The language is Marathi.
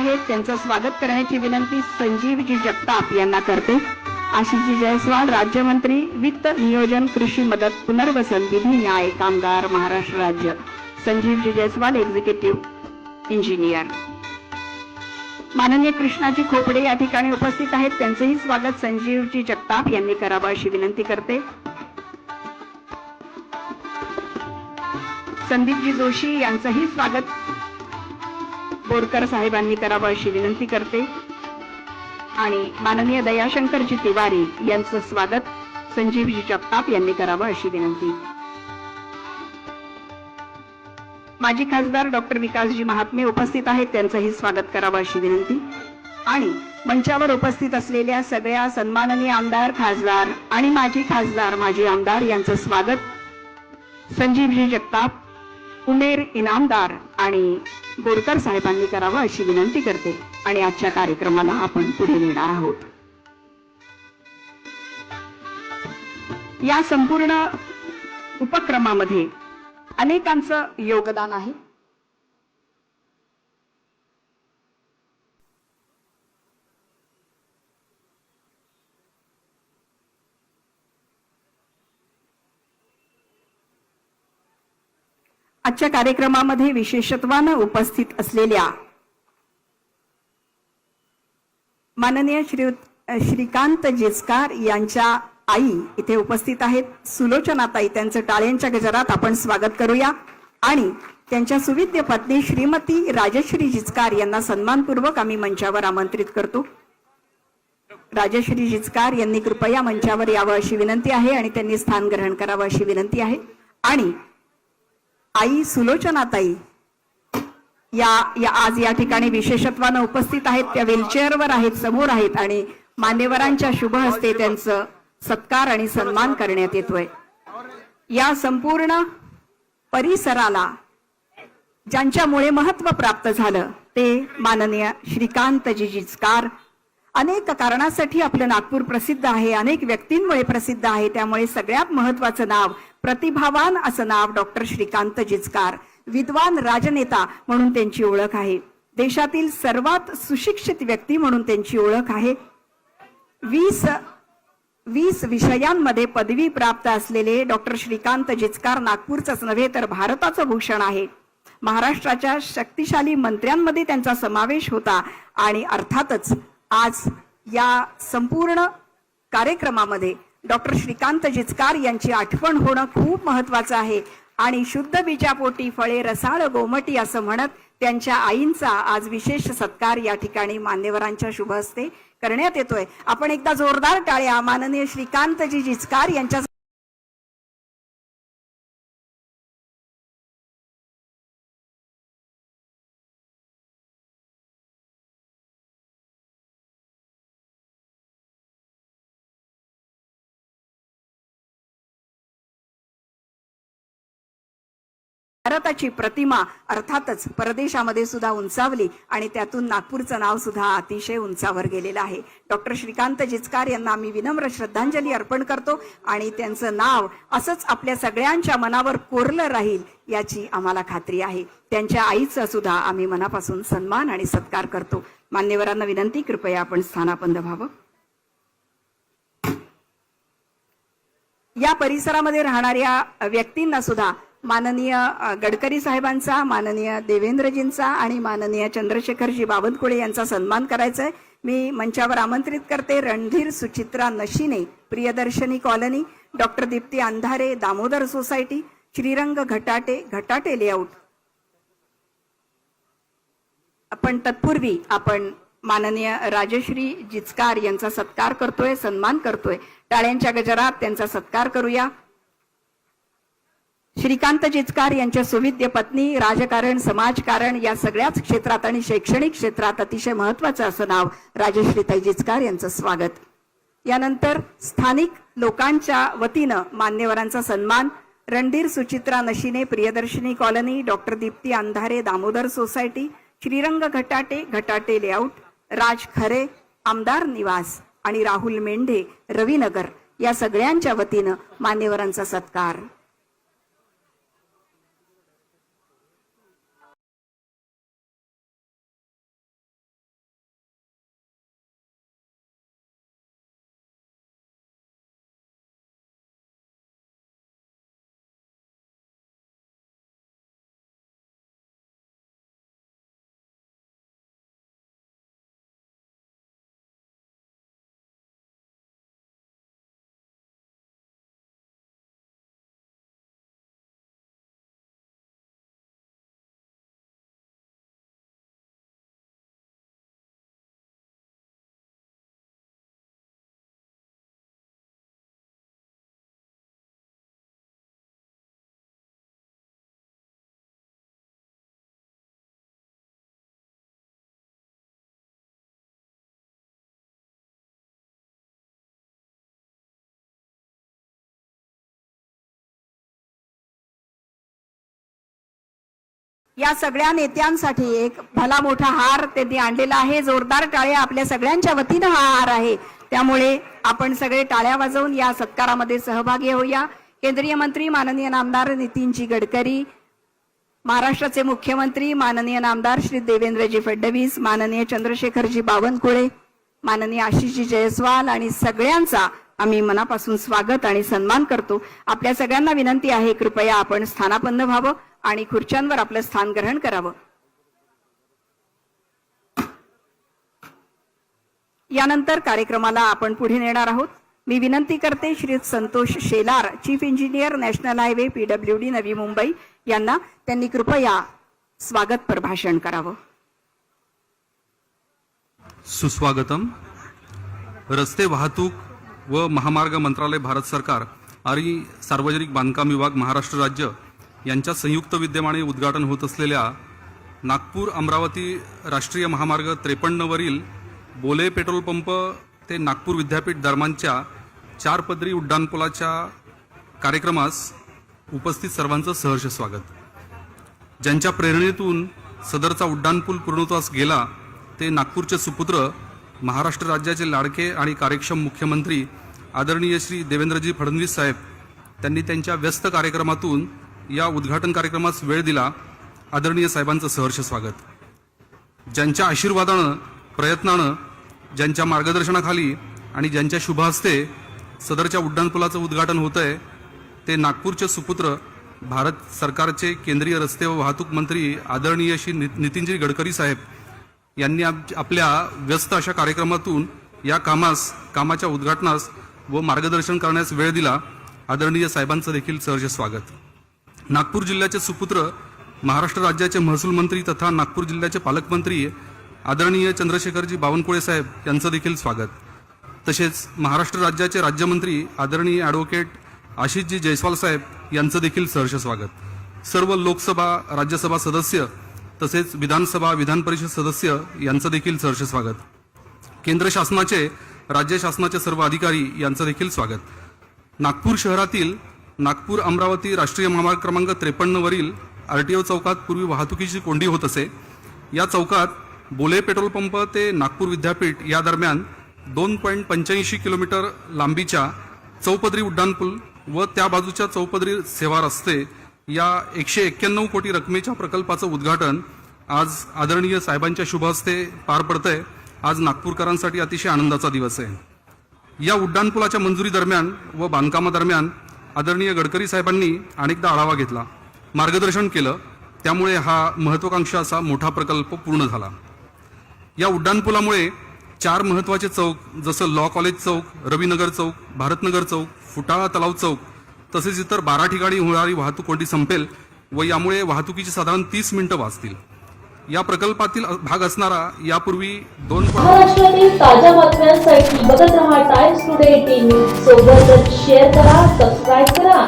आहेत त्यांचं स्वागत करण्याची विनंती संजीवजी जगताप यांना करते. आशिषजी जयस्वाल राज्यमंत्री वित्त नियोजन कृषी मदत पुनर्वसन विधी न्याय कामगार महाराष्ट्र राज्य. संजीवजी जयस्वाल एक्झिक्युटिव्ह इंजिनियर माननीय कृष्णाजी खोपडे या ठिकाणी उपस्थित आहेत. त्यांचंही स्वागत संजीवजी जगताप यांनी करावं अशी विनंती करते. संदीपजी जोशी यांचंही स्वागत बोरकर साहेबांनी करावं अशी विनंती करते. आणि माननीय दयाशंकरजी तिवारी यांचं स्वागत संजीवजी जगताप यांनी करावं अशी विनंती. माजी खासदार डॉक्टर विकासजी महात्मे उपस्थित आहेत त्यांचंही स्वागत करावं अशी विनंती. आणि मंचावर उपस्थित असलेल्या सगळ्या सन्माननीय आमदार खासदार आणि माजी खासदार माजी आमदार यांचं स्वागत संजीवजी जगताप उमेर इनामदार आणि बोरकर साहेबांनी करावं अशी विनंती करते आणि आजच्या कार्यक्रमाला आपण पुढे नेणार आहोत. या संपूर्ण उपक्रमामध्ये अनेकांचं योगदान आहे. आजच्या कार्यक्रमामध्ये विशेषत्वानं उपस्थित असलेल्या माननीय श्री श्रीकांत जिचकार यांच्या आई इथे उपस्थित आहेत. सुलोचनाताई त्यांचं टाळ्यांच्या गजरात आपण स्वागत करूया. आणि त्यांच्या सुविद्य पत्नी श्रीमती राजश्री जिचकार यांना सन्मानपूर्वक आम्ही मंचावर आमंत्रित करतो. राजश्री जिचकार यांनी कृपया मंचावर यावं अशी विनंती आहे आणि त्यांनी स्थान ग्रहण करावं अशी विनंती आहे. आणि आई सुलोचनाताई या या आज या ठिकाणी विशेषत्वानं उपस्थित आहेत. त्या व्हीलचेअरवर आहेत समोर आहेत आणि मान्यवरांच्या शुभ हस्ते त्यांचं सत्कार आणि सन्मान करण्यात येतोय. या संपूर्ण परिसराला ज्यांच्यामुळे महत्त्व प्राप्त झालं ते माननीय श्रीकांतजी जिचकार अनेक कारणासाठी आपलं नागपूर प्रसिद्ध आहे अनेक व्यक्तींमुळे प्रसिद्ध आहे त्यामुळे सगळ्यात महत्वाचं नाव प्रतिभावान असं नाव डॉक्टर श्रीकांत जिचकार विद्वान राजनेता म्हणून त्यांची ओळख आहे. देशातील सर्वात सुशिक्षित व्यक्ती म्हणून त्यांची ओळख आहे. वीस वीस विषयांमध्ये पदवी प्राप्त असलेले डॉक्टर श्रीकांत जिचकार नागपूरचंच नव्हे तर भारताचं भूषण आहे. महाराष्ट्राच्या शक्तिशाली मंत्र्यांमध्ये त्यांचा समावेश होता आणि अर्थातच आज या संपूर्ण कार्यक्रमामध्ये डॉक्टर श्रीकांत जिचकार यांची आठवण होणं खूप महत्वाचं आहे. आणि शुद्ध बीजापोटी फळे रसाळ गोमटी असं म्हणत त्यांच्या आईंचा आज विशेष सत्कार या ठिकाणी मान्यवरांच्या शुभ हस्ते करण्यात येतोय. आपण एकदा जोरदार टाळ्या. माननीय श्रीकांतजी जिचकार यांच्या भारताची प्रतिमा अर्थातच परदेशामध्ये सुद्धा उंचावली आणि त्यातून नागपूरचं नाव सुद्धा अतिशय उंचावर गेलेलं आहे. डॉक्टर श्रीकांत जिचकार यांना आम्ही विनम्र श्रद्धांजली अर्पण करतो आणि त्यांचं नाव असंच आपल्या सगळ्यांच्या मनावर कोरलं राहील याची आम्हाला खात्री आहे. त्यांच्या आईचा सुद्धा आम्ही मनापासून सन्मान आणि सत्कार करतो. मान्यवरांना विनंती कृपया आपण स्थानापंद व्हावं. या परिसरामध्ये राहणाऱ्या व्यक्तींना सुद्धा माननीय गडकरी साहेबांचा माननीय देवेंद्रजींचा आणि माननीय चंद्रशेखरजी बावनकुळे यांचा सन्मान करायचा आहे मी मंचावर आमंत्रित करते. Randhir Suchitra Nashine Priyadarshini colony doctor Deepti Andhare Damodar society Shrirang Ghatate Ghatate layout. आपण तत्पूर्वी आपण माननीय राजश्री जिचकार यांचा सत्कार करतोय सन्मान करतोय. टाळ्यांच्या गजरात त्यांचा सत्कार करूया. श्रीकांत जिचकार यांच्या सुविद्य पत्नी राजकारण समाजकारण या सगळ्याच क्षेत्रात आणि शैक्षणिक क्षेत्रात अतिशय महत्वाचं असं नाव राजश्रीताई जिचकार यांचं स्वागत. यानंतर स्थानिक लोकांच्या वतीनं मान्यवरांचा सन्मान Randhir Suchitra Nashine Priyadarshini colony doctor Deepti Andhare Damodar society Shrirang Ghatate Ghatate layout Raj Khare आमदार निवास आणि राहुल मेंढे रवीनगर या सगळ्यांच्या वतीनं मान्यवरांचा सत्कार. या सगळ्या नेत्यांसाठी एक भला मोठा हार त्यांनी आणलेला आहे. जोरदार टाळ्या आपल्या सगळ्यांच्या वतीनं हा हार आहे. त्यामुळे आपण सगळे टाळ्या वाजवून या सत्कारामध्ये सहभागी होऊया. केंद्रीय मंत्री माननीय नामदार नितीनजी गडकरी महाराष्ट्राचे मुख्यमंत्री माननीय नामदार श्री देवेंद्रजी फडणवीस माननीय चंद्रशेखरजी बावनकुळे माननीय आशिषजी जयस्वाल आणि सगळ्यांचा आम्ही मनापासून स्वागत आणि सन्मान करतो. आपल्या सगळ्यांना विनंती आहे कृपया आपण स्थानापन्न व्हावं. आणि खुर्च्यांवर आपलं स्थान ग्रहण करावं. यानंतर कार्यक्रमाला आपण पुढे नेणार आहोत. मी विनंती करते Shri Santosh Shelar chief engineer national highway PWD Navi Mumbai यांना त्यांनी कृपया स्वागत भाषण करावं. सुस्वागतम. रस्ते वाहतूक व महामार्ग मंत्रालय भारत सरकार आणि सार्वजनिक बांधकाम विभाग महाराष्ट्र राज्य यांच्या संयुक्त विद्यमाने उद्घाटन होत असलेल्या नागपूर अमरावती राष्ट्रीय महामार्ग त्रेपन्नवरील बोले पेट्रोल पंप ते नागपूर विद्यापीठ दरम्यानच्या चार पदरी उड्डाणपुलाच्या कार्यक्रमास उपस्थित सर्वांचं सहर्ष स्वागत. ज्यांच्या प्रेरणेतून सदरचा उड्डाणपूल पूर्णत्वास गेला ते नागपूरचे सुपुत्र महाराष्ट्र राज्याचे लाडके आणि कार्यक्षम मुख्यमंत्री आदरणीय श्री देवेंद्रजी फडणवीस साहेब त्यांनी त्यांच्या व्यस्त कार्यक्रमातून या उद्घाटन कार्यक्रमास वेळ दिला आदरणीय साहेबांचं सहर्ष स्वागत. ज्यांच्या आशीर्वादानं प्रयत्नानं ज्यांच्या मार्गदर्शनाखाली आणि ज्यांच्या शुभ हस्ते सदरच्या उड्डाणपुलाचं उद्घाटन होत आहे ते नागपूरचे सुपुत्र भारत सरकारचे केंद्रीय रस्ते व वाहतूक मंत्री आदरणीय श्री नि- नितीनजी गडकरी साहेब यांनी आपल्या व्यस्त अशा कार्यक्रमातून या कामास कामाच्या उद्घाटनास व मार्गदर्शन करण्यास वेळ दिला. आदरणीय साहेबांचं देखील सहर्ष स्वागत. नागपूर जिल्ह्याचे सुपुत्र महाराष्ट्र राज्याचे महसूल मंत्री तथा नागपूर जिल्ह्याचे पालकमंत्री आदरणीय चंद्रशेखरजी बावनकुळे साहेब यांचं देखील स्वागत. तसेच महाराष्ट्र राज्याचे राज्यमंत्री आदरणीय ॲडव्होकेट आशिषजी जयस्वाल साहेब यांचं देखील सहर्ष स्वागत. सर्व लोकसभा राज्यसभा सदस्य तसेच विधानसभा विधान परिषद सदस्य यांचं देखील सहर्ष स्वागत. केंद्र शासनाचे राज्य शासनाचे सर्व अधिकारी यांचं देखील स्वागत. नागपूर शहरातील नागपूर अमरावती राष्ट्रीय महामार्ग क्रमांक त्रेपन्नवरील आर टी ओ चौकात पूर्वी वाहतुकीची कोंडी होत असे. या चौकात बोले पेट्रोल पंप ते नागपूर विद्यापीठ या दरम्यान दोन पॉईंट पंच्याऐंशी किलोमीटर लांबीच्या चौपदरी उड्डाणपूल व त्या बाजूच्या चौपदरी सेवा रस्ते या एकशे एक्क्याण्णव कोटी रकमेच्या प्रकल्पाचं उद्घाटन आज आदरणीय साहेबांच्या शुभ हस्ते पार पडतंय. आज नागपूरकरांसाठी अतिशय आनंदाचा दिवस आहे. या उड्डाणपुलाच्या मंजुरी दरम्यान व बांधकामादरम्यान आदरणीय गडकरी साहेबांनी अनेकदा आढावा घेतला मार्गदर्शन केलं त्यामुळे हा महत्त्वाकांक्षा असा मोठा प्रकल्प पूर्ण झाला. या उड्डाणपुलामुळे चार महत्त्वाचे चौक जसं लॉ कॉलेज चौक रवीनगर चौक भारतनगर चौक फुटाळा तलाव चौक तसेच इतर बारा ठिकाणी होणारी वाहतूक कोंडी संपेल व यामुळे वाहतुकीची साधारण तीस मिनिटं वाचतील. या प्रकल्पातील भाग असणारा यापूर्वी दोन महाराष्ट्रातील ताज्या बातम्यांसाठी बघत रहा टाइम्स टुडे टीव्ही सोबतच शेअर करा सबस्क्राईब करा.